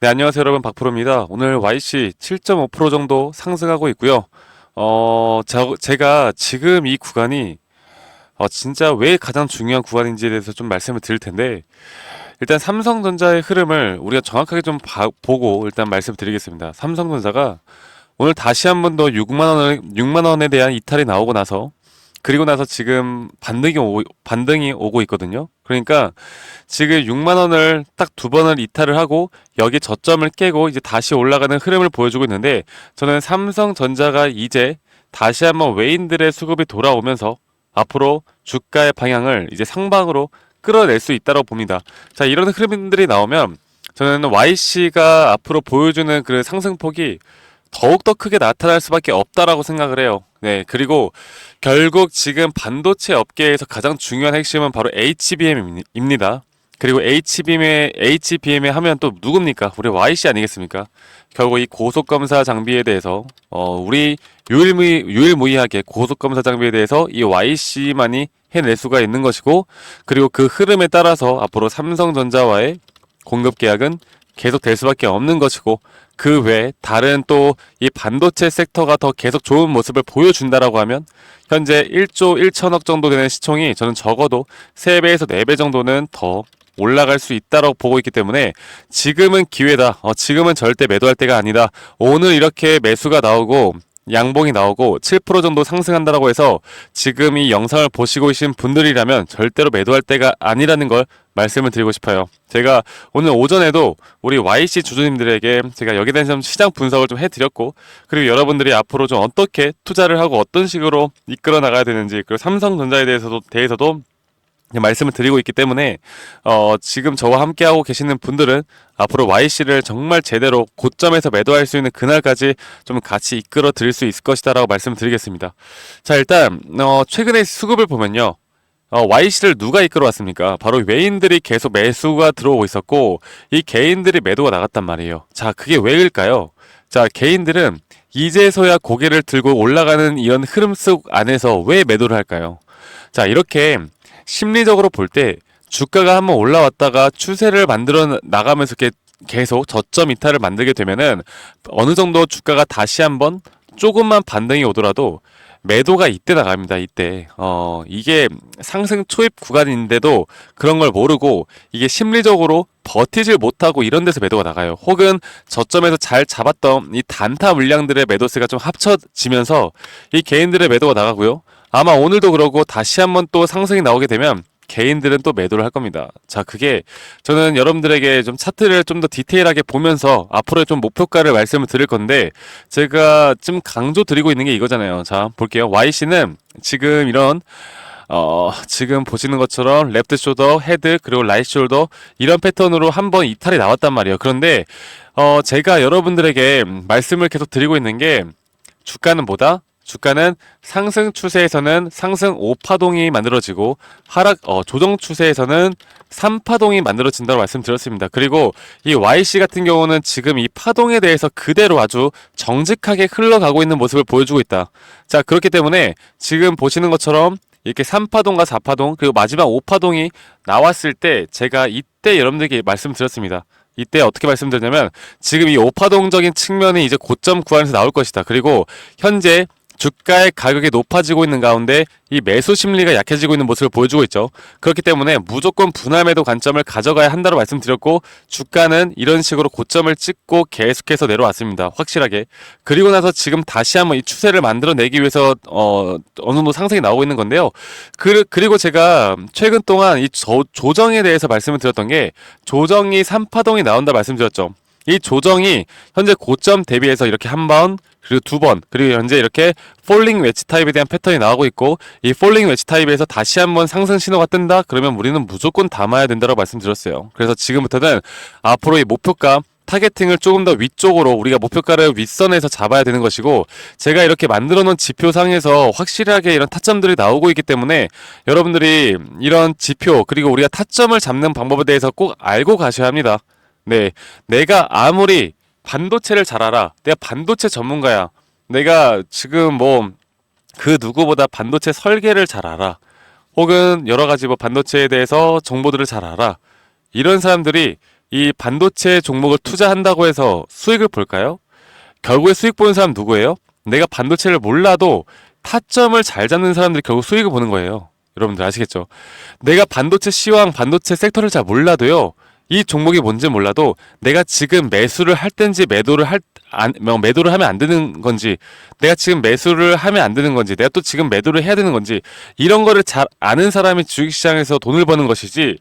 네, 안녕하세요, 여러분. 박프로입니다. 오늘 YC 7.5% 정도 상승하고 있고요. 어, 저, 제가 지금 이 구간이 어, 진짜 왜 가장 중요한 구간인지에 대해서 좀 말씀을 드릴 텐데, 일단 삼성전자의 흐름을 우리가 정확하게 좀 봐- 보고 일단 말씀드리겠습니다. 삼성전자가 오늘 다시 한 번 더 6만 원을 6만 원에 대한 이탈이 나오고 나서 그리고 나서 지금 반등이 오, 반등이 오고 있거든요. 그러니까 지금 6만 원을 딱 두 번을 이탈을 하고 여기 저점을 깨고 이제 다시 올라가는 흐름을 보여주고 있는데 저는 삼성전자가 이제 다시 한번 외인들의 수급이 돌아오면서 앞으로 주가의 방향을 이제 상방으로 끌어낼 수 있다고 봅니다. 자, 이런 흐름들이 나오면 저는 YC가 앞으로 보여주는 그 상승폭이 더욱더 크게 나타날 수밖에 없다라고 생각을 해요. 네, 그리고 결국 지금 반도체 업계에서 가장 중요한 핵심은 바로 HBM입니다. 그리고 HBM에 HBM에 하면 또 누굽니까? 우리 YC 아니겠습니까? 결국 이 고속 검사 장비에 대해서 어 우리 유일무이 유일무이하게 고속 검사 장비에 대해서 이 YC만이 해낼 수가 있는 것이고 그리고 그 흐름에 따라서 앞으로 삼성전자와의 공급 계약은 계속 될 수밖에 없는 것이고 그 외에 다른 또 이 반도체 섹터가 더 계속 좋은 모습을 보여준다라고 하면 현재 1조 1천억 정도 되는 시총이 저는 적어도 3배에서 4배 정도는 더 올라갈 수 있다고 보고 있기 때문에 지금은 기회다. 어, 지금은 절대 매도할 때가 아니다. 오늘 이렇게 매수가 나오고 양봉이 나오고 7% 정도 상승한다라고 해서 지금 이 영상을 보시고 계신 분들이라면 절대로 매도할 때가 아니라는 걸 말씀을 드리고 싶어요. 제가 오늘 오전에도 우리 YC 주주님들에게 제가 여기에 좀 시장 분석을 좀 해드렸고 그리고 여러분들이 앞으로 좀 어떻게 투자를 하고 어떤 식으로 이끌어 나가야 되는지 그리고 삼성전자에 대해서도 대해서도 말씀을 드리고 있기 때문에 어, 지금 저와 함께 하고 계시는 분들은 앞으로 YC를 정말 제대로 고점에서 매도할 수 있는 그날까지 좀 같이 이끌어 드릴 수 있을 것이다라고 말씀을 드리겠습니다. 자 일단 어, 최근에 수급을 보면요. 어, YC를 누가 이끌어 왔습니까? 바로 외인들이 계속 매수가 들어오고 있었고 이 개인들이 매도가 나갔단 말이에요. 자 그게 왜일까요? 자 개인들은 이제서야 고개를 들고 올라가는 이런 흐름 속 안에서 왜 매도를 할까요? 자 이렇게 심리적으로 볼 때 주가가 한번 올라왔다가 추세를 만들어 나가면서 계속 저점 이탈을 만들게 되면은 어느 정도 주가가 다시 한번 조금만 반등이 오더라도 매도가 이때 나갑니다. 이때 어 이게 상승 초입 구간인데도 그런 걸 모르고 이게 심리적으로 버티질 못하고 이런 데서 매도가 나가요. 혹은 저점에서 잘 잡았던 이 단타 물량들의 매도세가 좀 합쳐지면서 이 개인들의 매도가 나가고요. 아마 오늘도 그러고 다시 한번 또 상승이 나오게 되면 개인들은 또 매도를 할 겁니다. 자, 그게 저는 여러분들에게 좀 차트를 좀 더 디테일하게 보면서 앞으로의 좀 목표가를 말씀을 드릴 건데 제가 좀 강조 드리고 있는 게 이거잖아요. 자, 볼게요. YC는 지금 이런 어, 지금 보시는 것처럼 랩트 숄더, 헤드, 그리고 라이트 숄더 이런 패턴으로 한번 이탈이 나왔단 말이에요. 그런데 어, 제가 여러분들에게 말씀을 계속 드리고 있는 게 주가는 뭐다? 주가는 상승 추세에서는 상승 5파동이 만들어지고 하락 어, 조정 추세에서는 3파동이 만들어진다고 말씀드렸습니다. 그리고 이 YC 같은 경우는 지금 이 파동에 대해서 그대로 아주 정직하게 흘러가고 있는 모습을 보여주고 있다. 자, 그렇기 때문에 지금 보시는 것처럼 이렇게 3파동과 4파동 그리고 마지막 5파동이 나왔을 때 제가 이때 여러분들께 말씀드렸습니다. 이때 어떻게 말씀드렸냐면 지금 이 5파동적인 측면이 이제 고점 구간에서 나올 것이다. 그리고 현재 주가의 가격이 높아지고 있는 가운데 이 매수 심리가 약해지고 있는 모습을 보여주고 있죠. 그렇기 때문에 무조건 분할 매도 관점을 가져가야 한다고 말씀드렸고 주가는 이런 식으로 고점을 찍고 계속해서 내려왔습니다. 확실하게. 그리고 나서 지금 다시 한번 이 추세를 만들어내기 위해서 어, 어느 정도 상승이 나오고 있는 건데요. 그, 그리고 제가 최근 동안 이 조, 조정에 대해서 말씀을 드렸던 게 조정이 3파동이 나온다 말씀드렸죠. 이 조정이 현재 고점 대비해서 이렇게 한 번, 그리고 두 번, 그리고 현재 이렇게 폴링 웨지 타입에 대한 패턴이 나오고 있고 이 폴링 웨지 타입에서 다시 한번 상승 신호가 뜬다? 그러면 우리는 무조건 담아야 된다고 말씀드렸어요. 그래서 지금부터는 앞으로 이 목표가 타겟팅을 조금 더 위쪽으로 우리가 목표가를 윗선에서 잡아야 되는 것이고 제가 이렇게 만들어 놓은 지표상에서 확실하게 이런 타점들이 나오고 있기 때문에 여러분들이 이런 지표 그리고 우리가 타점을 잡는 방법에 대해서 꼭 알고 가셔야 합니다. 네. 내가 아무리 반도체를 잘 알아. 내가 반도체 전문가야. 내가 지금 뭐 그 누구보다 반도체 설계를 잘 알아. 혹은 여러 가지 뭐 반도체에 대해서 정보들을 잘 알아. 이런 사람들이 이 반도체 종목을 투자한다고 해서 수익을 볼까요? 결국에 수익 보는 사람 누구예요? 내가 반도체를 몰라도 타점을 잘 잡는 사람들이 결국 수익을 보는 거예요. 여러분들 아시겠죠? 내가 반도체 시황, 반도체 섹터를 잘 몰라도요. 이 종목이 뭔지 몰라도 내가 지금 매수를 할 땐지 매도를 할 안, 뭐 매도를 하면 안 되는 건지 내가 지금 매수를 하면 안 되는 건지 내가 또 지금 매도를 해야 되는 건지 이런 거를 잘 아는 사람이 주식시장에서 돈을 버는 것이지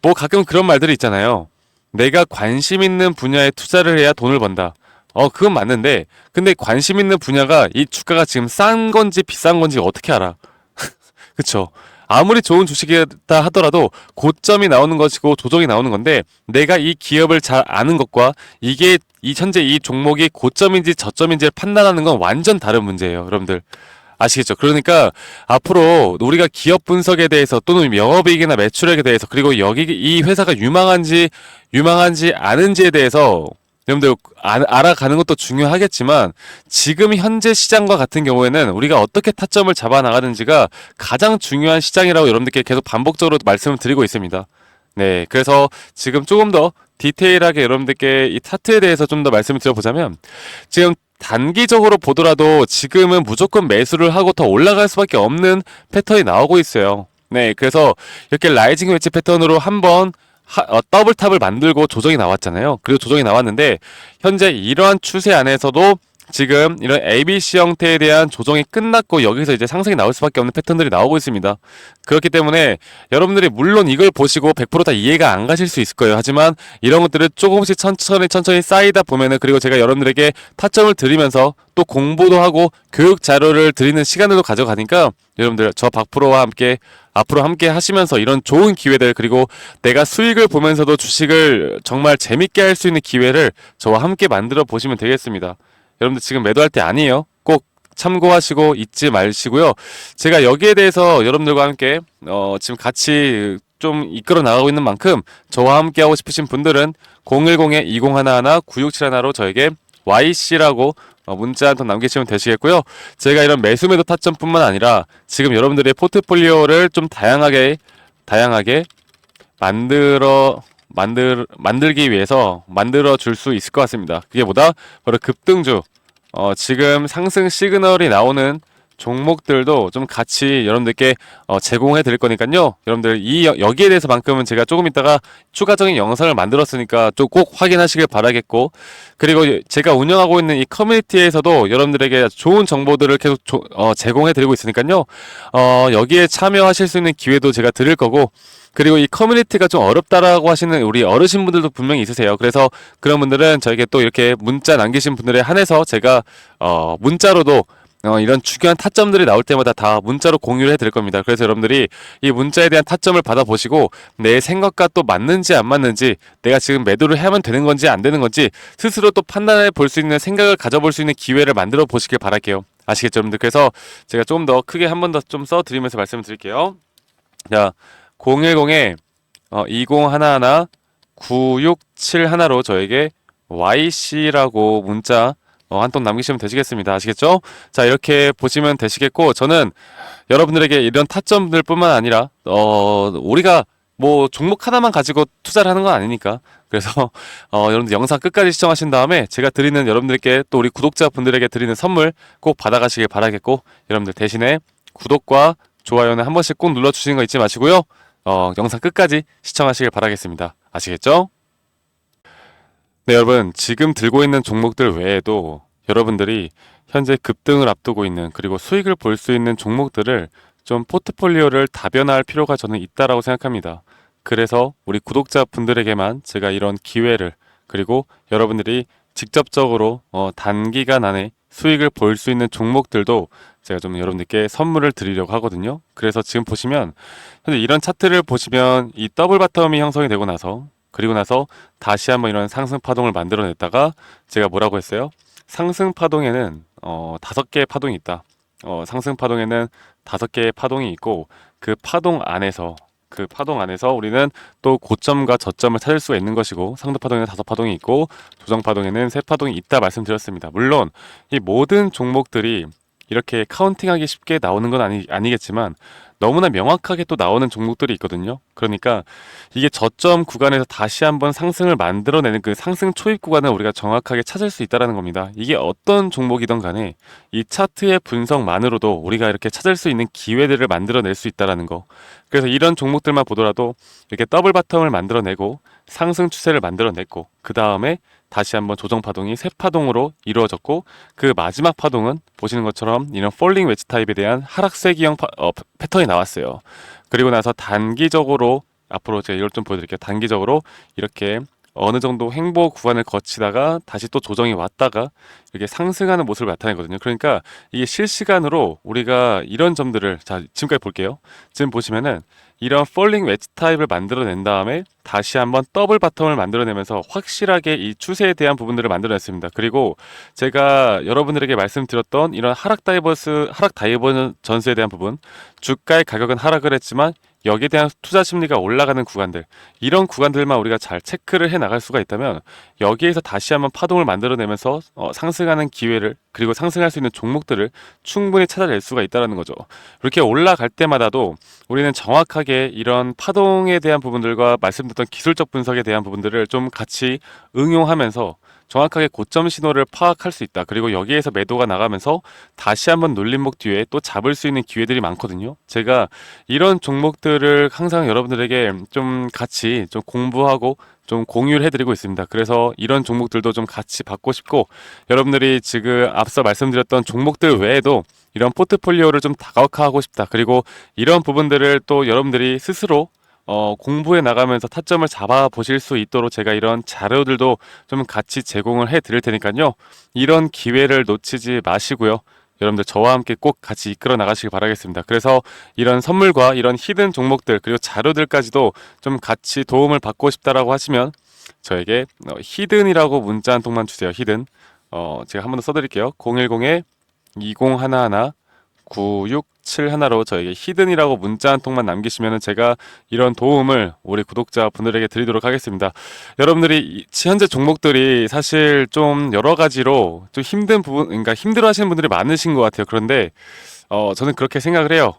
뭐 가끔 그런 말들이 있잖아요. 내가 관심 있는 분야에 투자를 해야 돈을 번다. 어, 그건 맞는데, 근데 관심 있는 분야가 이 주가가 지금 싼 건지 비싼 건지 어떻게 알아? 그쵸? 아무리 좋은 주식이다 하더라도 고점이 나오는 것이고 조정이 나오는 건데, 내가 이 기업을 잘 아는 것과 이게 이 현재 이 종목이 고점인지 저점인지를 판단하는 건 완전 다른 문제예요, 여러분들. 아시겠죠? 그러니까 앞으로 우리가 기업 분석에 대해서 또는 영업이익이나 매출액에 대해서 그리고 여기 이 회사가 유망한지 유망한지 아는지에 대해서 여러분들 아- 알아가는 것도 중요하겠지만 지금 현재 시장과 같은 경우에는 우리가 어떻게 타점을 잡아 나가는지가 가장 중요한 시장이라고 여러분들께 계속 반복적으로 말씀을 드리고 있습니다. 네, 그래서 지금 조금 더 디테일하게 여러분들께 이 차트에 대해서 좀 더 말씀을 드려보자면 지금 단기적으로 보더라도 지금은 무조건 매수를 하고 더 올라갈 수밖에 없는 패턴이 나오고 있어요. 네, 그래서 이렇게 라이징 웨지 패턴으로 한번 하- 어, 더블 탑을 만들고 조정이 나왔잖아요. 그리고 조정이 나왔는데 현재 이러한 추세 안에서도 지금 이런 ABC 형태에 대한 조정이 끝났고 여기서 이제 상승이 나올 수밖에 없는 패턴들이 나오고 있습니다. 그렇기 때문에 여러분들이 물론 이걸 보시고 100%다 이해가 안 가실 수 있을 거예요. 하지만 이런 것들을 조금씩 천천히 천천히 쌓이다 보면은 그리고 제가 여러분들에게 타점을 드리면서 또 공부도 하고 교육 자료를 드리는 시간을도 가져가니까 여러분들 저 박프로와 함께 앞으로 함께 하시면서 이런 좋은 기회들 그리고 내가 수익을 보면서도 주식을 정말 재밌게 할 수 있는 기회를 저와 함께 만들어 보시면 되겠습니다. 여러분들 지금 매도할 때 아니에요. 꼭 참고하시고 잊지 마시고요. 제가 여기에 대해서 여러분들과 함께 어, 지금 같이 좀 이끌어 나가고 있는 만큼 저와 함께 하고 싶으신 분들은 010-2011-9671로 저에게 YC라고 어, 문자 한 통 남기시면 되시겠고요. 제가 이런 매수 매도 타점뿐만 아니라 지금 여러분들의 포트폴리오를 좀 다양하게 다양하게 만들어 만들 만들기 위해서 만들어 줄 수 있을 것 같습니다. 그게 뭐다? 바로 급등주. 어, 지금 상승 시그널이 나오는 종목들도 좀 같이 여러분들께 어, 제공해 드릴 거니까요. 여러분들 이 여- 여기에 대해서만큼은 제가 조금 이따가 추가적인 영상을 만들었으니까 좀 꼭 확인하시길 바라겠고 그리고 제가 운영하고 있는 이 커뮤니티에서도 여러분들에게 좋은 정보들을 계속 조- 어, 제공해 드리고 있으니까요. 어, 여기에 참여하실 수 있는 기회도 제가 드릴 거고 그리고 이 커뮤니티가 좀 어렵다라고 하시는 우리 어르신분들도 분명히 있으세요. 그래서 그런 분들은 저에게 또 이렇게 문자 남기신 분들에 한해서 제가 어, 문자로도 어, 이런 중요한 타점들이 나올 때마다 다 문자로 공유를 해드릴 겁니다. 그래서 여러분들이 이 문자에 대한 타점을 받아보시고 내 생각과 또 맞는지 안 맞는지 내가 지금 매도를 하면 되는 건지 안 되는 건지 스스로 또 판단해 볼 수 있는 생각을 가져볼 수 있는 기회를 만들어 보시길 바랄게요. 아시겠죠, 여러분들? 그래서 제가 조금 더 크게 한 번 더 좀 써드리면서 말씀을 드릴게요. 자, 010에 어, 2011 9671로 저에게 YC라고 문자 어, 한통 남기시면 되시겠습니다. 아시겠죠? 자, 이렇게 보시면 되시겠고, 저는 여러분들에게 이런 타점들 뿐만 아니라, 어, 우리가 뭐 종목 하나만 가지고 투자를 하는 건 아니니까. 그래서, 어, 여러분들 영상 끝까지 시청하신 다음에 제가 드리는 여러분들께 또 우리 구독자분들에게 드리는 선물 꼭 받아가시길 바라겠고, 여러분들 대신에 구독과 좋아요는 한 번씩 꼭 눌러주시는 거 잊지 마시고요. 어, 영상 끝까지 시청하시길 바라겠습니다. 아시겠죠? 네, 여러분. 지금 들고 있는 종목들 외에도 여러분들이 현재 급등을 앞두고 있는 그리고 수익을 볼 수 있는 종목들을 좀 포트폴리오를 다변화할 필요가 저는 있다라고 생각합니다. 그래서 우리 구독자분들에게만 제가 이런 기회를 그리고 여러분들이 직접적으로 어, 단기간 안에 수익을 볼 수 있는 종목들도 제가 좀 여러분들께 선물을 드리려고 하거든요. 그래서 지금 보시면 현재 이런 차트를 보시면 이 더블 바텀이 형성이 되고 나서 그리고 나서 다시 한번 이런 상승 파동을 만들어냈다가 제가 뭐라고 했어요? 상승 파동에는 어, 다섯 개의 파동이 있다. 어, 상승 파동에는 다섯 개의 파동이 있고 그 파동 안에서 그 파동 안에서 우리는 또 고점과 저점을 찾을 수가 있는 것이고 상대 파동에는 다섯 파동이 있고 조정 파동에는 세 파동이 있다 말씀드렸습니다. 물론 이 모든 종목들이 이렇게 카운팅하기 쉽게 나오는 건 아니, 아니겠지만 너무나 명확하게 또 나오는 종목들이 있거든요. 그러니까 이게 저점 구간에서 다시 한번 상승을 만들어내는 그 상승 초입 구간을 우리가 정확하게 찾을 수 있다라는 겁니다. 이게 어떤 종목이든 간에 이 차트의 분석만으로도 우리가 이렇게 찾을 수 있는 기회들을 만들어낼 수 있다라는 거. 그래서 이런 종목들만 보더라도 이렇게 더블 바텀을 만들어내고 상승 추세를 만들어냈고 그 다음에 다시 한번 조정 파동이 세 파동으로 이루어졌고 그 마지막 파동은 보시는 것처럼 이런 폴링 웨지 타입에 대한 하락세기형 파- 어, 패턴이 나왔어요. 그리고 나서 단기적으로 앞으로 제가 이걸 좀 보여드릴게요. 단기적으로 이렇게 어느 정도 횡보 구간을 거치다가 다시 또 조정이 왔다가 이렇게 상승하는 모습을 나타내거든요. 그러니까 이게 실시간으로 우리가 이런 점들을 자 지금까지 볼게요. 지금 보시면은 이런 폴링 웨지 타입을 만들어낸 다음에 다시 한번 더블 바텀을 만들어내면서 확실하게 이 추세에 대한 부분들을 만들어냈습니다. 그리고 제가 여러분들에게 말씀드렸던 이런 하락 다이버스 하락 다이버전스에 대한 부분 주가의 가격은 하락을 했지만 여기에 대한 투자 심리가 올라가는 구간들 이런 구간들만 우리가 잘 체크를 해 나갈 수가 있다면 여기에서 다시 한번 파동을 만들어내면서 어, 상승하는 기회를 그리고 상승할 수 있는 종목들을 충분히 찾아낼 수가 있다는 거죠. 이렇게 올라갈 때마다도 우리는 정확하게 이런 파동에 대한 부분들과 말씀드렸던 기술적 분석에 대한 부분들을 좀 같이 응용하면서 정확하게 고점 신호를 파악할 수 있다. 그리고 여기에서 매도가 나가면서 다시 한번 눌림목 뒤에 또 잡을 수 있는 기회들이 많거든요. 제가 이런 종목들을 항상 여러분들에게 좀 같이 좀 공부하고 좀 공유를 해드리고 있습니다. 그래서 이런 종목들도 좀 같이 받고 싶고 여러분들이 지금 앞서 말씀드렸던 종목들 외에도 이런 포트폴리오를 좀 다각화하고 싶다. 그리고 이런 부분들을 또 여러분들이 스스로 어, 공부해 나가면서 타점을 잡아 보실 수 있도록 제가 이런 자료들도 좀 같이 제공을 해 드릴 테니까요. 이런 기회를 놓치지 마시고요. 여러분들 저와 함께 꼭 같이 이끌어 나가시길 바라겠습니다. 그래서 이런 선물과 이런 히든 종목들 그리고 자료들까지도 좀 같이 도움을 받고 싶다라고 하시면 저에게 어, 히든이라고 문자 한 통만 주세요. 히든. 어, 제가 한 번 더 써드릴게요. 010에 2011 9671로 저에게 히든이라고 문자 한 통만 남기시면 제가 이런 도움을 우리 구독자 분들에게 드리도록 하겠습니다. 여러분들이 이- 현재 종목들이 사실 좀 여러 가지로 좀 힘든 부분, 그러니까 힘들어 하시는 분들이 많으신 것 같아요. 그런데 어, 저는 그렇게 생각을 해요.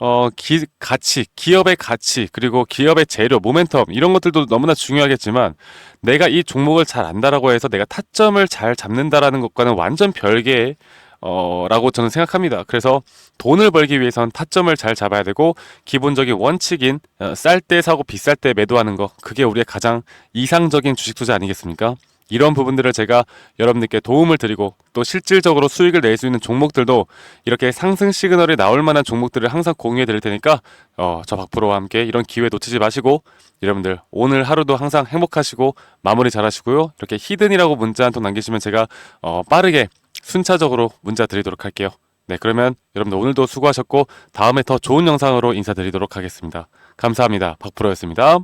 어, 기, 가치, 기업의 가치, 그리고 기업의 재료, 모멘텀, 이런 것들도 너무나 중요하겠지만, 내가 이 종목을 잘 안다라고 해서 내가 타점을 잘 잡는다라는 것과는 완전 별개의, 어, 라고 저는 생각합니다. 그래서 돈을 벌기 위해선 타점을 잘 잡아야 되고, 기본적인 원칙인, 어, 쌀때 사고 비쌀 때 매도하는 거, 그게 우리의 가장 이상적인 주식 투자 아니겠습니까? 이런 부분들을 제가 여러분들께 도움을 드리고 또 실질적으로 수익을 낼 수 있는 종목들도 이렇게 상승 시그널이 나올 만한 종목들을 항상 공유해 드릴 테니까 어, 저 박프로와 함께 이런 기회 놓치지 마시고 여러분들 오늘 하루도 항상 행복하시고 마무리 잘 하시고요. 이렇게 히든이라고 문자 한 통 남기시면 제가 어, 빠르게 순차적으로 문자 드리도록 할게요. 네, 그러면 여러분들 오늘도 수고하셨고 다음에 더 좋은 영상으로 인사드리도록 하겠습니다. 감사합니다. 박프로였습니다.